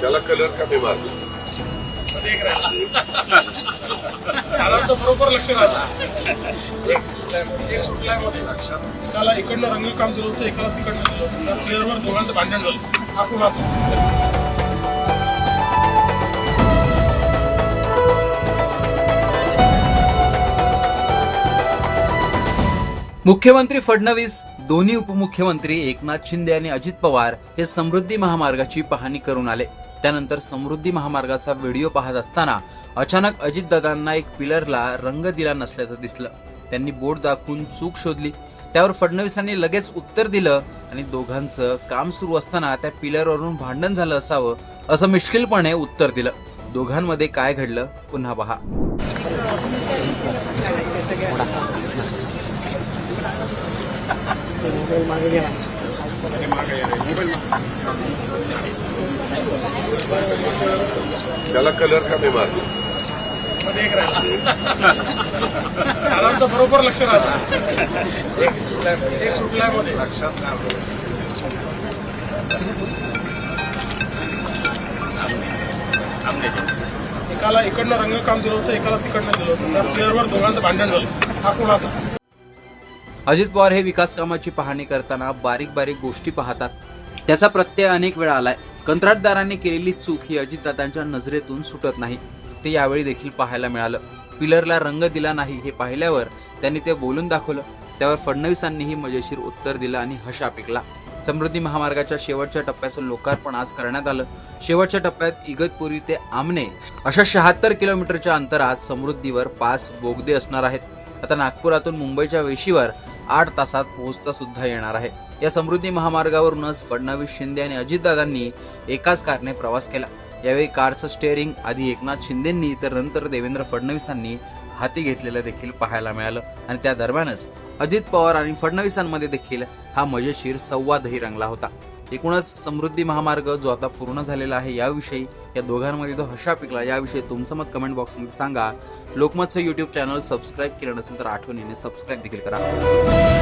त्याला कलर कमी मारतो दादांचं बरोबर लक्ष राहतं एक एक सुटलायमध्ये एकाला इकडनं रंगकाम दिलं होतं एकाला तिकडनं दिलं होतं. त्या प्लेअरवर दोघांचं भांडण झालं. आपण वाचलं मुख्यमंत्री फडणवीस दोन्ही उपमुख्यमंत्री एकनाथ शिंदे आणि अजित पवार हे समृद्धी महामार्गाची पाहणी करून आले. त्यानंतर समृद्धी महामार्गाचा व्हिडिओ पाहत असताना अचानक अजितदादांना एक पिलरला रंग दिला नसल्याचं दिसलं. त्यांनी बोट दाखवून चूक शोधली. त्यावर फडणवीसांनी लगेच उत्तर दिलं आणि दोघांचं काम सुरू असताना त्या पिलरवरून भांडण झालं असावं असं मिश्किलपणे उत्तर दिलं. दोघांमध्ये काय घडलं पुन्हा पहा. त्याला कलर कमी मारतो मध्ये एक राहिला दादांचं बरोबर लक्ष राहतं. एक एक सुटलायमध्ये एकाला इकडनं रंगकाम दिलं होतं एकाला तिकडनं दिलं होतं. त्या प्लेअरवर दोघांचं भांडण झालं. हा कुणाचा? अजित पवार हे विकास कामाची पाहणी करताना बारीक बारीक गोष्टी पाहतात. त्याचा प्रत्यय अनेक वेळा आलाय. कंत्राटदारांनी केलेली चूक ही अजितदादांच्या नजरेतून सुटत नाही. ते यावेळी देखील पाहायला मिळालं. पिलरला रंग दिला नाही हे पाहिल्यावर त्यांनी ते बोलून दाखवलं. त्यावर फडणवीसांनीही मजेशीर उत्तर दिलं आणि हशा पिकला समृद्धी महामार्गाच्या शेवटच्या टप्प्याचं लोकार्पण आज करण्यात आलं. शेवटच्या टप्प्यात इगतपुरी ते आमने अशा शहात्तर किलोमीटरच्या अंतरात समृद्धीवर पाच बोगदे असणार आहेत. आता नागपुरातून मुंबईच्या वेशीवर आठ तासात पोहोचता सुद्धा येणार आहे. या समृद्धी महामार्गावरूनच फडणवीस शिंदे आणि अजितदादांनी एकाच कारने प्रवास केला. यावेळी कारचं स्टेअरिंग आधी एकनाथ शिंदेंनी तर नंतर देवेंद्र फडणवीसांनी हाती घेतलेलं देखील पाहायला मिळालं. आणि त्या दरम्यानच अजित पवार आणि फडणवीसांमध्ये देखील हा मजेशीर संवादही रंगला होता. एकूणच समृद्धी महामार्ग जो आता पूर्ण झालेला आहे याविषयी या दोघांमध्ये तो हशा पिकला. याविषयी तुमचं मत कमेंट बॉक्समध्ये सांगा. लोकमतचं यूट्यूब चॅनल सबस्क्राईब केलं नसेल तर आठवणीने सबस्क्राईब देखील करा.